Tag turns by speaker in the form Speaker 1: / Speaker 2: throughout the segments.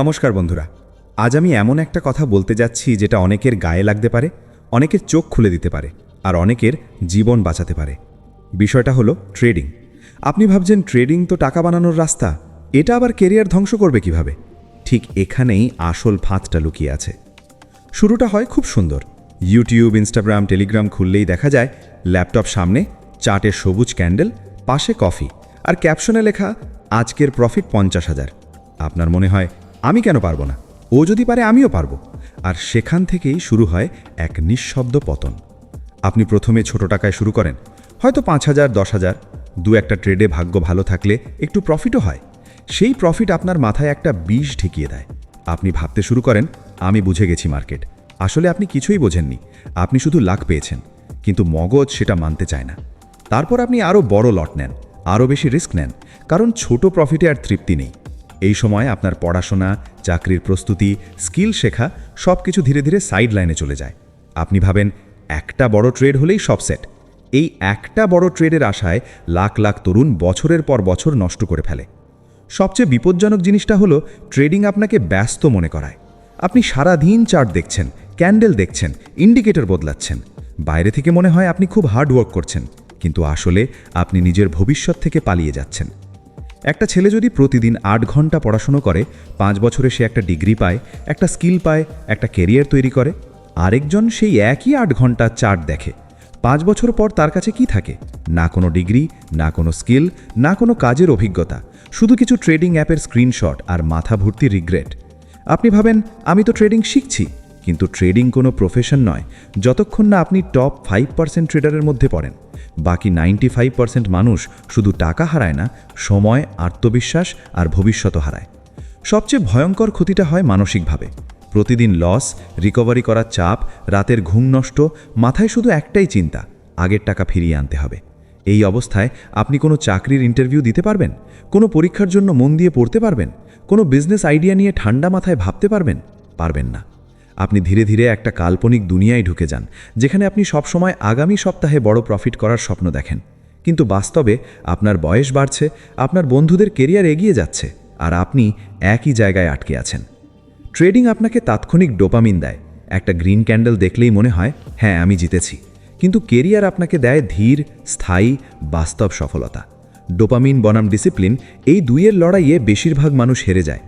Speaker 1: নমস্কার বন্ধুরা, আজ আমি এমন একটা কথা বলতে যাচ্ছি যেটা অনেকের গায়ে লাগতে পারে, অনেকের চোখ খুলে দিতে পারে, আর অনেকের জীবন বাঁচাতে পারে। বিষয়টা হলো ট্রেডিং। আপনি ভাবছেন, ট্রেডিং তো টাকা বানানোর রাস্তা, এটা আবার কেরিয়ার ধ্বংস করবে কীভাবে? ঠিক এখানেই আসল ফাঁদটা লুকিয়ে আছে। শুরুটা হয় খুব সুন্দর। ইউটিউব, ইনস্টাগ্রাম, টেলিগ্রাম খুললেই দেখা যায়, ল্যাপটপ সামনে চার্টের সবুজ ক্যান্ডেল, পাশে কফি, আর ক্যাপশনে লেখা, আজকের প্রফিট পঞ্চাশ হাজার। আপনার মনে হয় আমি কেন পারব না? ও যদি পারে, আমিও পারব। আর সেখান থেকেই শুরু হয় এক নিঃশব্দ পতন। আপনি প্রথমে ছোট টাকায় শুরু করেন। হয়তো পাঁচ হাজার, দশ হাজার। দু একটা ট্রেডে ভাগ্য ভালো থাকলে একটু প্রফিটও হয়। সেই প্রফিট আপনার মাথায় একটা বিষ ঢেকিয়ে দেয়। আপনি ভাবতে শুরু করেন, আমি বুঝে গেছি মার্কেট আসলে আপনি কিছুই বোঝেননি। আপনি শুধু লাখ পেয়েছেন। কিন্তু মগজ সেটা মানতে চায় না। তারপর আপনি আরও বড় লট নেন। আরও বেশি রিস্ক নেন। কারণ ছোট প্রফিটে আর তৃপ্তি নেই। এই সময় আপনার পড়াশোনা, চাকরির প্রস্তুতি, স্কিল শেখা সব কিছু ধীরে ধীরে সাইড লাইনে চলে যায়। আপনি ভাবেন, একটা বড় ট্রেড হলেই সব সেট এই একটা বড় ট্রেডের আশায় লাখ লাখ তরুণ বছরের পর বছর নষ্ট করে ফেলে। সবচেয়ে বিপজ্জনক জিনিসটা হলো ট্রেডিং আপনাকে ব্যস্ত মনে করায়। আপনি সারা দিন চার্ট দেখছেন ক্যান্ডেল দেখছেন ইন্ডিকেটর বদলাচ্ছেন। বাইরে থেকে মনে হয় আপনি খুব হার্ড ওয়ার্ক করছেন, কিন্তু আসলে আপনি নিজের ভবিষ্যৎ থেকে পালিয়ে যাচ্ছেন। একটা ছেলে যদি প্রতিদিন আট ঘণ্টা পড়াশুনো করে, পাঁচ বছরে সে একটা ডিগ্রি পায়, একটা স্কিল পায়, একটা কেরিয়ার তৈরি করে, আরেকজন সেই একই আট ঘণ্টা চার্ট দেখে। পাঁচ বছর পর তার কাছে কি থাকে? না কোনো ডিগ্রি, না কোনো স্কিল, না কোনো কাজের অভিজ্ঞতা, শুধু কিছু ট্রেডিং অ্যাপের স্ক্রিনশট আর মাথা ভর্তি রিগ্রেট। আপনি ভাবেন, আমি তো ট্রেডিং শিখছি। কিন্তু ট্রেডিং কোনো প্রফেশন নয়, যতক্ষণ না আপনি টপ ফাইভ পার্সেন্ট ট্রেডারের মধ্যে পড়েন। বাকি নাইনটি ফাইভ পার্সেন্ট মানুষ শুধু টাকা হারায় না, সময়, আত্মবিশ্বাস আর ভবিষ্যৎ হারায়। সবচেয়ে ভয়ঙ্কর ক্ষতিটা হয় মানসিকভাবে। প্রতিদিন লস, রিকভারি করার চাপ, রাতের ঘুম নষ্ট, মাথায় শুধু একটাই চিন্তা, আগের টাকা ফিরিয়ে আনতে হবে। এই অবস্থায় আপনি কোনো চাকরির ইন্টারভিউ দিতে পারবেন? কোনো পরীক্ষার জন্য মন দিয়ে পড়তে পারবেন? কোনো বিজনেস আইডিয়া নিয়ে ঠান্ডা মাথায় ভাবতে পারবেন? পারবেন না। আপনি ধীরে ধীরে একটা কাল্পনিক দুনিয়ায় ঢুকে যান, যেখানে আপনি সবসময় আগামী সপ্তাহে বড় প্রফিট করার স্বপ্ন দেখেন। কিন্তু বাস্তবে আপনার বয়স বাড়ছে, আপনার বন্ধুদের কেরিয়ার এগিয়ে যাচ্ছে, আর আপনি একই জায়গায় আটকে আছেন। ট্রেডিং আপনাকে তাৎক্ষণিক ডোপামিন দেয়। একটা গ্রিন ক্যান্ডেল দেখলেই মনে হয় হ্যাঁ আমি জিতেছি। কিন্তু কেরিয়ার আপনাকে দেয় ধীর, স্থায়ী, বাস্তব সফলতা। ডোপামিন বনাম ডিসিপ্লিন এই দুইয়ের লড়াইয়ে বেশিরভাগ মানুষ হেরে যায়।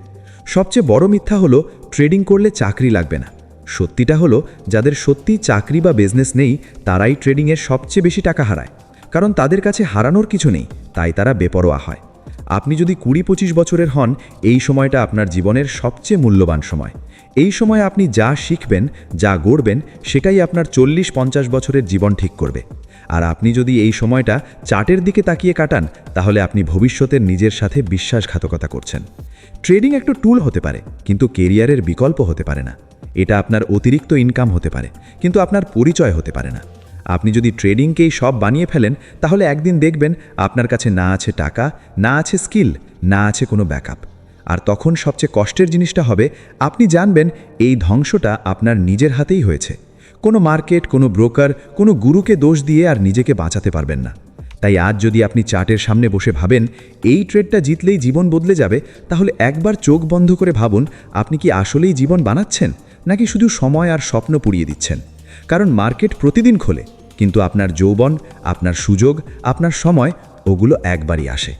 Speaker 1: সবচেয়ে বড় মিথ্যা হলো ট্রেডিং করলে চাকরি লাগবে না। সত্যিটা হলো, যাদের সত্যি চাকরি বা বিজনেস নেই, তারাই ট্রেডিংয়ে সবচেয়ে বেশি টাকা হারায়। কারণ তাদের কাছে হারানোর কিছু নেই, তাই তারা বেপরোয়া হয়। আপনি যদি কুড়ি পঁচিশ বছরের হন, এই সময়টা আপনার জীবনের সবচেয়ে মূল্যবান সময়। এই সময় আপনি যা শিখবেন, যা গড়বেন, সেটাই আপনার চল্লিশ পঞ্চাশ বছরের জীবন ঠিক করবে। আর আপনি যদি এই সময়টা চার্টের দিকে তাকিয়ে কাটান, তাহলে আপনি ভবিষ্যতের নিজের সাথে বিশ্বাসঘাতকতা করছেন। ট্রেডিং একটু টুল হতে পারে, কিন্তু কেরিয়ারের বিকল্প হতে পারে না। এটা আপনার অতিরিক্ত ইনকাম হতে পারে, কিন্তু আপনার পরিচয় হতে পারে না। আপনি যদি ট্রেডিংকেই সব বানিয়ে ফেলেন, তাহলে একদিন দেখবেন আপনার কাছে না আছে টাকা, না আছে স্কিল, না আছে কোনো ব্যাকআপ। আর তখন সবচেয়ে কষ্টের জিনিসটা হবে, আপনি জানবেন এই ধ্বংসটা আপনার নিজের হাতেই হয়েছে। কোনো মার্কেট, কোনো ব্রোকার, কোনো গুরুকে দোষ দিয়ে আর নিজেকে বাঁচাতে পারবেন না। তাই আজ যদি আপনি চার্টের সামনে বসে ভাবেন, এই ট্রেডটা জিতলেই জীবন বদলে যাবে, তাহলে একবার চোখ বন্ধ করে ভাবুন, আপনি কি আসলেই জীবন বানাচ্ছেন, নাকি শুধু সময় আর স্বপ্ন পুড়িয়ে দিচ্ছেন? কারণ মার্কেট প্রতিদিন খোলে, কিন্তু আপনার যৌবন, আপনার সুযোগ, আপনার সময়, ওগুলো একবারই আসে।